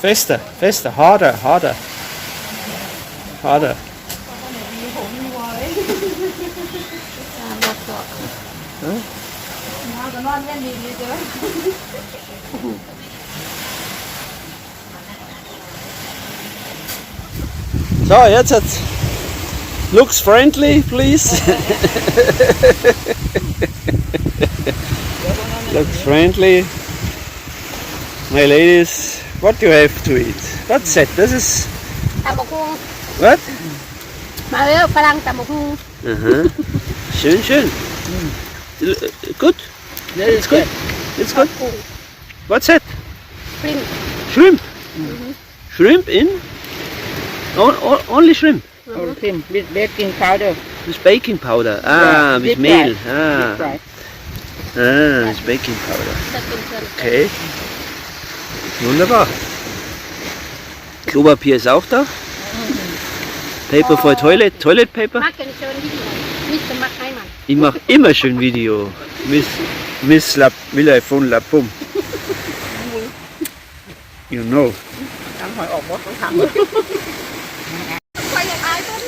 Fester, fester, harder, harder. Harder. เอาก็นอนเล่นดีๆเจ้า So, jetzt hat looks friendly, please. looks friendly. My ladies, what do you have to eat? What's that? This is ตำบักหุ่ง what? มาเร็วฝรั่งตำบักหุ่ง Uh-huh. schön, schön. L- Good. Yeah, it's good. It's good. กุ้ง What's that? ปริ้ง Shrimp. Shrimp in? O- o- only shrimp. Or cream with baking powder. With baking powder. Ah, Yeah, with deep meal. fried. Ah. Deep fried. Ah, with baking powder. จะกินเพื่อน Okay. Wunderbar. Klopapier ist auch da. Paper for Toilet, Toilet Paper. มักกันเชิญที่ไหนมิสมักให้มัน Ich mache immer schön Video. Miss, Miss Lab, Villa von La Pum. You know. ทำหอยออกมดต้องท ใครอยากอายต้น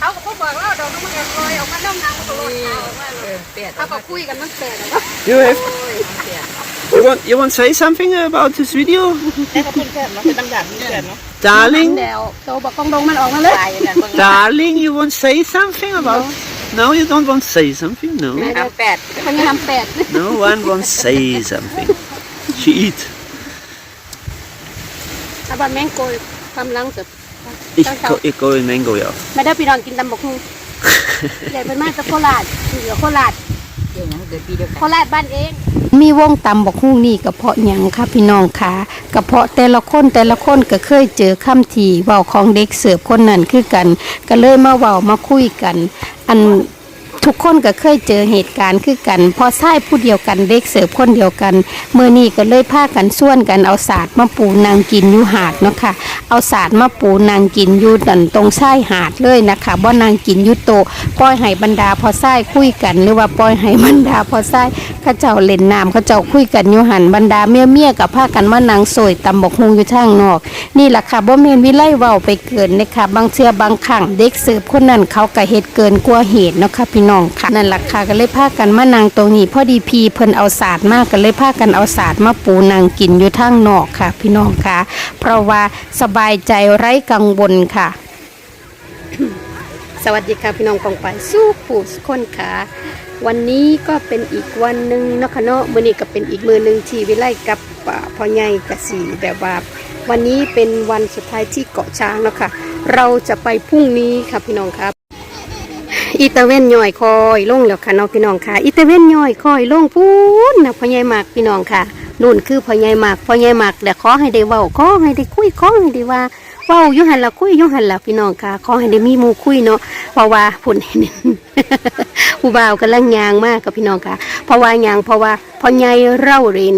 เขาก็บอกแล้วดอกน้ำมันลอยออกมาน้ำน้ำมันก็ลอยเอาออกมาเลย ำเปียด เขาก็คุยกันมันแปลกนะ You have. You want, you want to say something about this video? แต่เขาเป็นแค่เนาะเป็นน้ำหยาบนี่แค่เนาะ Darling? เดี๋ยวโตบอกกองดงมันออกมาเลย ตายนั่นเบิ่ง Darling, you want to say something about. No, you don't want to say something? No. น้ำแปด คนนี้ทำแปด No one wants to say something. She eat. ถ้าบ้านแมงโกยกำลังจะ Ich, go, ich go in Mango, ja. ไม่ได้พี่นอนกินตำบักหุ่งใหญ่เป็นมากจะโคราชเหลือโคราช เดี๋ยวนะเกิดปีเดียวกัน โคราชบ้านเอง มีวงตำบอกฮู้นี่กระเพาะหยังค่ะพี่น้องค่ะกระเพาะแต่ละคนแต่ละคนก็เคยเจอคำทีเว้าของเด็กเสิร์ฟคนนั้นคือกัน ก็เลยมาเว้ามาคุยกัน อัน ทุกคนก็เคยเจอเหตุการณ์คือกัน พอใช่ผู้เดียวกันเด็กเสิร์ฟคนเดียวกันเมื่อนี้ก็เลยพากันส่วนกันเอาศาสตร์มาปูนางกินอยู่หาดเนาะค่ะ เอาศาสตร์มาปูนางกินอยู่ดันตรงชายหาดเลยนะคะบ่นางกินอยู่โตปล่อยให้บรรดาพอใช่คุยกัน หรือว่าปล่อยให้บรรดาพอใช่เข้าเจ้าเล่นน้ำเขาเจ้าคุยกันอยู่หันบรรดาเมียเมียกับพากันมานางสวยตำบกฮงอยู่ทางนอก นี่แหละค่ะบ่แม่นวิไลเว้าไปเกินนะคะบางเชื่อบางครั้งเด็กเสิร์ฟคนนั้นเขาก็เฮ็ดเกินกว่าเหตุเนาะค่ะพี่น้ององค่ะ นั่นละค่ะก็เลยพากันมานางตรงนี้พอดีพีเพิ่นเอาศาสตร์มากก็เลยพากันเอาศาสตร์มาปูนางกินอยู่ทางนอกค่ะ พี่น้องค่ะ เพราะว่าสบายใจไร้กังวลค่ะ สวัสดีค่ะพี่น้องกองไปสู้ผู้สุคนค่ะวันนี้ก็เป็นอีกวันหนึ่งนะคะเนาะมื้อนี้ก็เป็นอีกมือหนึ่งที่วิไลกับพ่อใหญ่กสีแบบว่าวันนี้เป็นวันสุดท้ายที่เกาะช้างเนาะค่ะ เราจะไปพรุ่งนี้ค่ะพี่น้องครับ อีตาเว้นย่อยคอยลงแล้วค่ะน้องพี่น้องค่ะ อีตาเว้นย่อยคอยลงพูนนะพ่อใหญ่มากพี่น้องค่ะนู่นคือพ่อใหญ่มากพ่อใหญ่มากแต่ขอให้ได้เว้าขอให้ได้คุยขอให้ได้ว่าเว้าอยู่หันละคุยอยู่หันละพี่น้องค่ะขอให้ได้มีมูคุยเนาะเพราะว่าผลเห็นผู้บ่าวกำลังยางมากกับพี่น้องค่ะ เพราะว่ายางเพราะว่าพ่อใหญ่เล่าเรน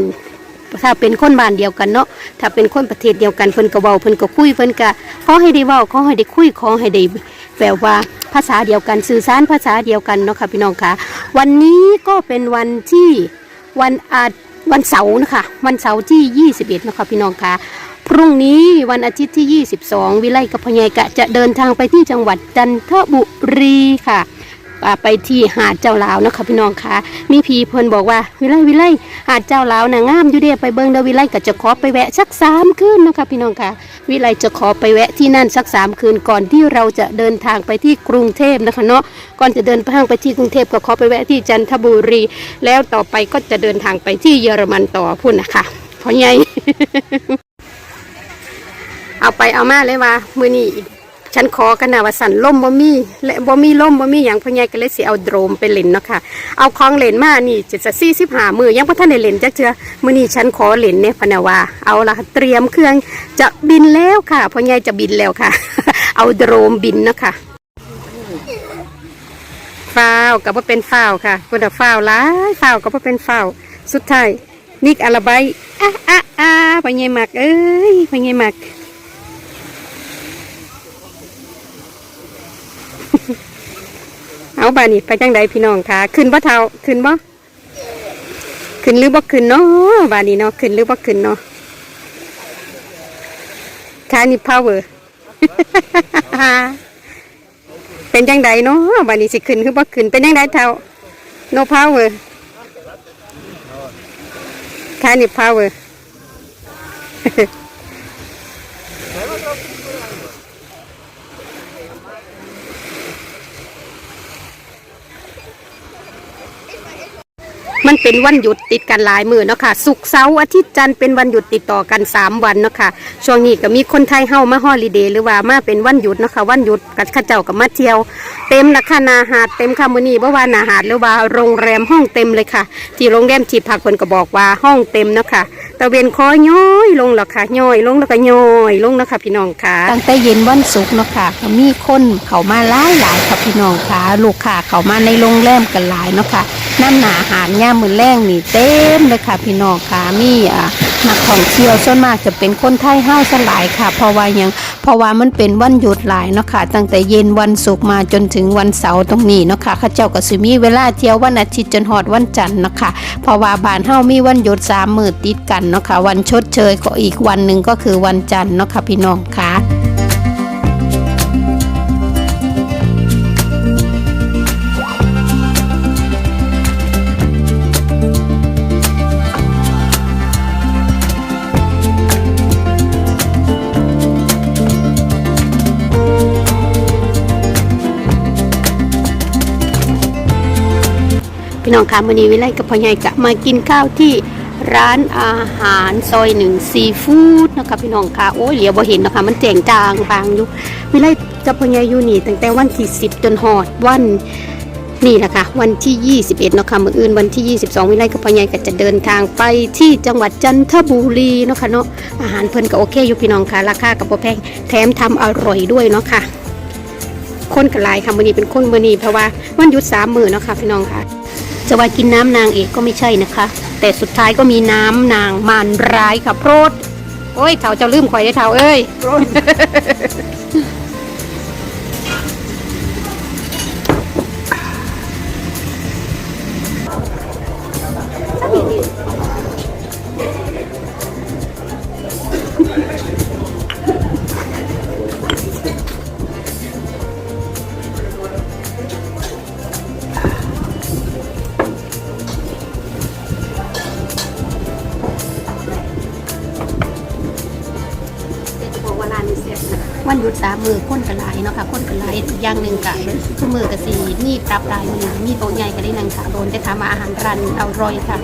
ถ้าเป็นคนบ้านเดียวกันเนาะถ้าเป็นคนประเทศเดียวกันเพิ่นก็เว้าเพิ่นก็คุยเพิ่นก็ขอให้ได้เว้าขอให้ได้คุยขอให้ได้แบบว่า ภาษาเดียวกันสื่อสารภาษาเดียวกันเนาะค่ะพี่น้องค่ะ วันนี้ก็เป็นวันที่วันอาวันเสาร์นะคะวันเสาร์ที่ 21เนาะค่ะพี่น้องค่ะพรุ่งนี้วันอาทิตย์ที่ 22 วิไลกับพญายกะจะเดินทางไปที่จังหวัดจันทบุรีค่ะ ไปที่หาดเจ้าลาวนะคะพี่น้องคะมีพีเพิ่นบอกว่าวิไลวิไลหาดเจ้าลาวน่ะงามอยู่เด้ไปเบิ่งเด้อวิไลก็จะขอไปแวะสักสามคืนนะคะพี่น้องคะวิไลจะขอไปแวะที่นั่นสักสามคืนก่อนที่เราจะเดินทางไปที่กรุงเทพนะคะเนาะก่อนจะเดินทางไปที่กรุงเทพก็ขอไปแวะที่จันทบุรี แล้วต่อไปก็จะเดินทางไปที่เยอรมันต่อพุ่นนะคะเพราะไงเอาไปเอามาเลยว่ามือนี้ ฉันขอกันนะว่าสันล่มบ่มีและบ่มีล่มบ่มีอย่างพ่อใหญ่ก็เลยสิเอาโดรมไปเล่นเนาะค่ะเอาของเล่นมานี่จะจะซี่สิบหามือยังพ่ท่านได้เล่นจักเจือมือนี้ฉันขอเล่นเนี่ยพนะว่าเอาละเตรียมเครื่องจะบินแล้วค่ะพ่อใหญ่จะบินแล้วค่ะ เอาโดรมบินเนาะค่ะฟ้าวกับว่าเป็นฟ้าวค่ะคนละฟ้าวหลายฟ้าวกับว่าเป็นฟ้าวสุดท้ายนิกอาราไบอะอะอะพ่อใหญ่มักเอ้ยพ่อใหญ่มัก เอาบานี่ไปจังใดพี่น้องคะขึ้นบ่เท่าขึ้นบ่ขึ้นหรือบ่ขึ้นเนาะบานี่เนาะขึ้นหรือบ่ขึ้นเนาะ tiny power เป็นจังไดเนาะบัดนี้สิขึ้นคือบ่ขึ้นเป็นจังไดเท่า no power tiny power มันเป็นวันหยุดติดกันหลายมือเนาะค่ะศุกร์เสาร์อาทิตย์จันทร์เป็นวันหยุดติดต่อกัน 3 วันเนาะค่ะช่วงนี้ก็มีคนไทยเฮามาฮอลิเดย์หรือว่ามาเป็นวันหยุดเนาะค่ะวันหยุดกับข้าเจ้ากับมาเที่ยว เต็มนะคะนาหาดเต็มคามือนี่บ่ว่านาหาดหรือว่าโรงแรมห้องเต็มเลยค่ะ ที่โรงแรมที่พักเพิ่นก็บอกว่าห้องเต็มเนาะค่ะ ตะเวนคอย้อยลงแล้วค่ะย้อยลงแล้วก็ย้อยลงนะค่ะพี่น้องค่ะ ตั้งแต่เย็นวันศุกร์เนาะค่ะก็มีคนเขามาหลายหลายค่ะพี่น้องค่ะ ลูกค้าเขามาในโรงแรมกันหลายเนาะค่ะน้ำหนาอาหารย่ามือแรงนี่เต็มเลยค่ะพี่น้องค่ะมีอ่า นักท่องเที่ยวส่วนมากจะเป็นคนไทยเฮาสลายค่ะ เพราะว่ายังเพราะว่ามันเป็นวันหยุดหลายเนาะค่ะ ตั้งแต่เย็นวันศุกร์มาจนถึงวันเสาร์ตรงนี้เนาะค่ะข้าเจ้าก็สิมีเวลาเที่ยววันอาทิตย์จนฮอดวันจันทร์เนาะค่ะเพราะว่าบ้านเฮามีวันหยุดสามมื้อติดกันเนาะค่ะวันชดเชยก็อีกวันหนึ่งก็คือวันจันทร์เนาะค่ะพี่น้องค่ะ พี่น้องคะวันนี้วิไลกับพ่อใหญ่กะมากินข้าวที่ร้านอาหารซอยหนึ่งซีฟู้ดนะคะพี่น้องคะโอ้ยเหลียวบ่เห็นนะคะมันแจงจางบางอยู่วิไลกับพ่อใหญ่อยู่นี่ตั้งแต่วันที่สิบจนหอดวันนี่แหละค่ะวันที่ 21เนาะค่ะมื้ออื่นวันที่ 22 วิไลกับพ่อใหญ่ก็จะเดินทางไปที่จังหวัดจันทบุรีเนาะค่ะเนาะอาหารเพิ่นก็โอเคอยู่พี่น้องค่ะราคาก็บ่แพงแถมทำอร่อยด้วยเนาะค่ะคนกันหลายค่ะมื้อนี้เป็นคนมื้อนี้เพราะว่าวันหยุดสามมื้อเนาะค่ะพี่น้องค่ะ จะว่ากินน้ำนางเอกก็ไม่ใช่นะคะ แต่สุดท้ายก็มีน้ำนางมารร้ายค่ะโปรดโอ้ยเถาเจะลืมข่อยได้เถาเอ้ย หลายอีกอย่างหนึ่งกะทุกมือกับสีมีปรับรายมือมีโต๊ะใหญ่ก็ได้นั่งค่ะโดนแต่ถามว่าอาหารร้านอร่อยค่ะ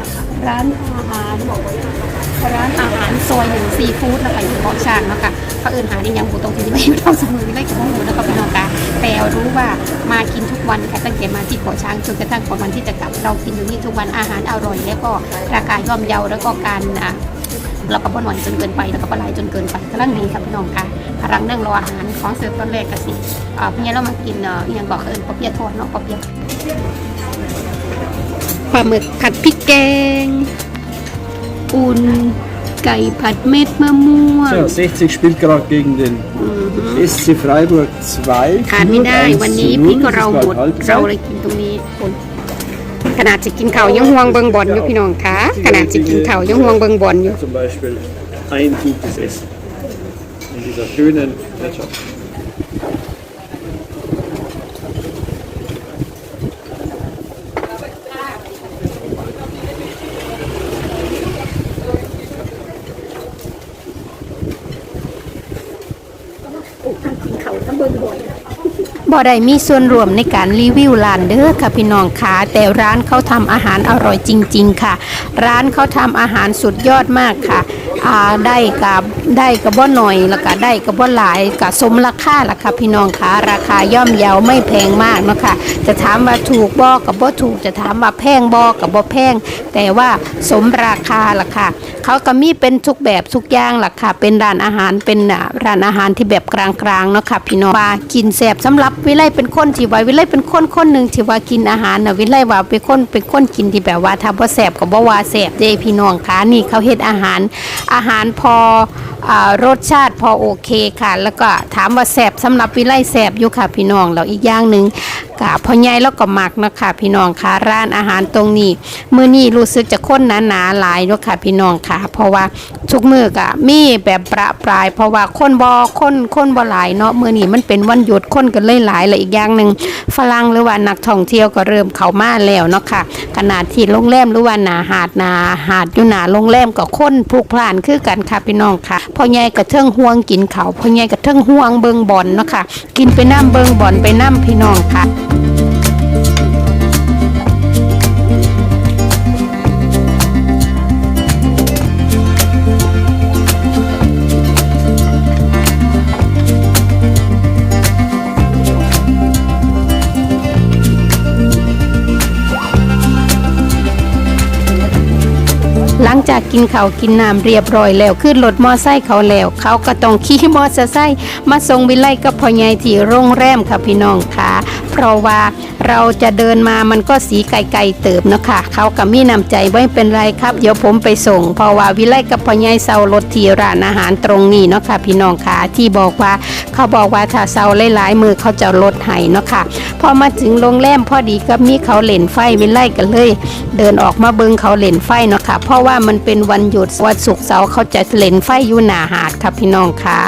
ร้านอาหารร้านอาหารซอยหนึ่งซีฟู้ดนะคะอยู่เกาะช้างเนาะค่ะเขาเอินหาได้ยังหูตรงที่ไม่เท่าสมือได้กับหูแล้วก็พี่น้องกะแต่รู้ว่ามากินทุกวันค่ะตั้งแต่มาที่เกาะช้างจนกระทั่งวันที่จะกลับเรากินอยู่นี่ทุกวันอาหารอร่อย แล้วก็ราคาย่อมเยาแล้วก็การ เราก็บ่หน่อยจนเกินไปแล้วก็บ่หลายจนเกินไปกำลังดีครับพี่น้องค่ะพลังนั่งรออาหารของเสิร์ฟตอนแรกก็สิอ่าพี่เรามากินเอ่ออหยังบอกเอิญปอเปียะทอดเนาะปอเปียะปลาหมึกผัดพริกแกงอุ่นไก่ผัดเม็ดมะม่วง So, 60 spielt gerade gegen den SC Freiburg 2. ขาดไม่ได้วันนี้พริกเราหมดเราเลยกินตรงนี้คน ขนาดจะกินข้าวยังห่วงเบิงบอลอยู่พี่น้องค่ะขนาดจะกินข้าวยังห่วงเบิงบอลอยู่ Zum Beispiel ein gutes Essen in dieser schönen Wirtschaft. บ่ บ่ได้มีส่วนรวมในการรีวิวร้านเด้อค่ะพี่น้องค่ะแต่ร้านเขาทำอาหารอร่อยจริง ๆ ค่ะ ร้านเขาทำอาหารสุดยอดมากค่ะอ่าได้กับได้กับบ่หน่อยแล้วก็ได้กับบ่หลายกับสมราคาล่ะค่ะพี่น้องค่ะราคาย่อมเยาไม่แพงมากเนาะค่ะจะถามว่าถูกบ่กับบ่ถูกจะถามว่าแพงบ่กับบ่แพง แต่ว่าสมราคาล่ะค่ะเขาก็มีเป็นทุกแบบทุกอย่างล่ะค่ะเป็นร้านอาหารเป็นร้านอาหารที่แบบกลางๆเนาะค่ะพี่น้องว่ากินแซ่บสำหรับวิไลเป็นคนที่ว่าวิไลเป็นคนคนหนึ่งที่ว่ากินอาหารนะวิไลว่าเป็นคนเป็นคนกินที่แบบว่าถ้าบ่แสบก็บ่ว่าแสบเจพี่น้องค่ะนี่เขาเฮ็ดอาหารอาหารพออรสชาติพอโอเคค่ะ แล้วก็ถามว่าแสบสำหรับวิไลแสบอยู่ค่ะพี่น้องแล้วอีกอย่างหนึ่ง กะพ่อใหญ่แล้วก็มักเนาะค่ะพี่น้องค่ะร้านอาหารตรงนี้มื้อนี้รู้สึกจะคนหนาๆหลายเนาะค่ะพี่น้องค่ะ เพราะว่าทุกมื้อก็มีแบบประปราย เพราะว่าคนบ่คนคนบ่หลายเนาะมื้อนี้มันเป็นวันหยุดคนก็เลยหลายและอีกอย่างหนึ่งฝรั่งหรือว่านักท่องเที่ยวก็เริ่มเข้ามาแล้วเนาะค่ะขนาดที่โรงแรมหรือว่าหนาหาดหนาหาดอยู่หนาโรงแรมก็คนพลุกพล่านคือกันค่ะพี่น้องค่ะพ่อใหญ่ก็เทิงห่วงกินเขาพ่อใหญ่ก็เทิงห่วงเบิงบอลเนาะค่ะกินไปน้ำเบิงบอลไปน้ำพี่น้องค่ะ จากกินข้าวกินน้ำเรียบร้อยแล้วขึ้นรถมอไซค์เขาแล้ว เขาก็ต้องขี่มอเตอร์ไซค์มาส่งวิไลกับพ่อใหญ่ที่โรงแรมค่ะพี่น้องค่ะ เพราะว่าเราจะเดินมามันก็สีไกลๆเติบเนาะค่ะเขาก็มีน้ำใจไม่เป็นไรครับ เดี๋ยวผมไปส่ง เพราะว่าวิไลกับพ่อใหญ่เซารถที่ร้านอาหารตรงนี้เนาะค่ะพี่น้องค่ะที่บอกว่าเขาบอกว่าถ้าเซาหลายๆมือเขาจะลดให้เนาะค่ะพอมาถึงโรงแรมพอดีก็มีเขาเล่นไฟวิไลกันเลย เดินออกมาเบิงเขาเล่นไฟเนาะค่ะเพราะว่ามันเป็นวันหยุดวันศุกร์เสาร์เขาจะเล่นไฟอยู่หนาหาดค่ะพี่น้องค่ะ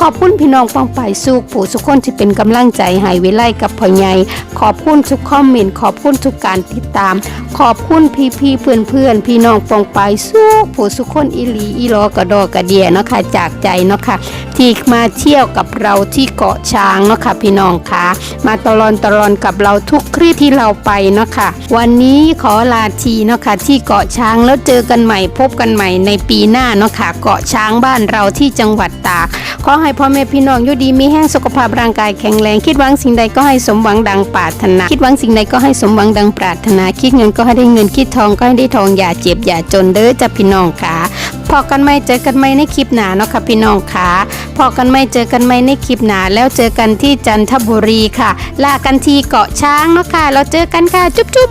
ขอบคุณพี่น้องป้องไปสู้ผู้สุกคนที่เป็นกำลังใจให้วิไลกับพ่อใหญ่ขอบคุณทุกคอมเมนต์ขอบคุณทุกการติดตาม ขอบคุณพี่พี่เพื่อนเพื่อนๆพี่น้องปองไปสู้ผู้สุกคนอีหลีอีรอกระดอกระเดียเนาะค่ะจากใจเนาะค่ะที่มาเที่ยวกับเราที่เกาะช้างเนาะค่ะพี่น้องค่ะ มาตลอนตลอนกับเราทุกคลิปที่เราไปเนาะค่ะ วันนี้ขอลาทีเนาะค่ะที่เกาะช้างแล้วเจอกันใหม่พบกันใหม่ในปีหน้าเนาะค่ะเกาะช้างบ้านเราที่จังหวัดตาก ขอให้พ่อแม่พี่น้องอยู่ดีมีแห้งสุขภาพร่างกายแข็งแรงคิดหวังสิ่งใดก็ให้สมหวังดังปรารถนา คิดหวังสิ่งใดก็ให้สมหวังดังปรารถนา คิดเงินก็ให้ได้เงินคิดทองก็ให้ได้ทองอย่าเจ็บอย่าจนเด้อจ้ะพี่น้องค่ะพอกันไหมเจอกันไหมในคลิปหน้าเนาะค่ะพี่น้องค่ะพอกันไหมเจอกันไหมในคลิปหน้าแล้วเจอกันที่จันทบุรีค่ะ ลากันที่เกาะช้างเนาะค่ะเราเจอกันค่ะจุ๊บจุ๊บ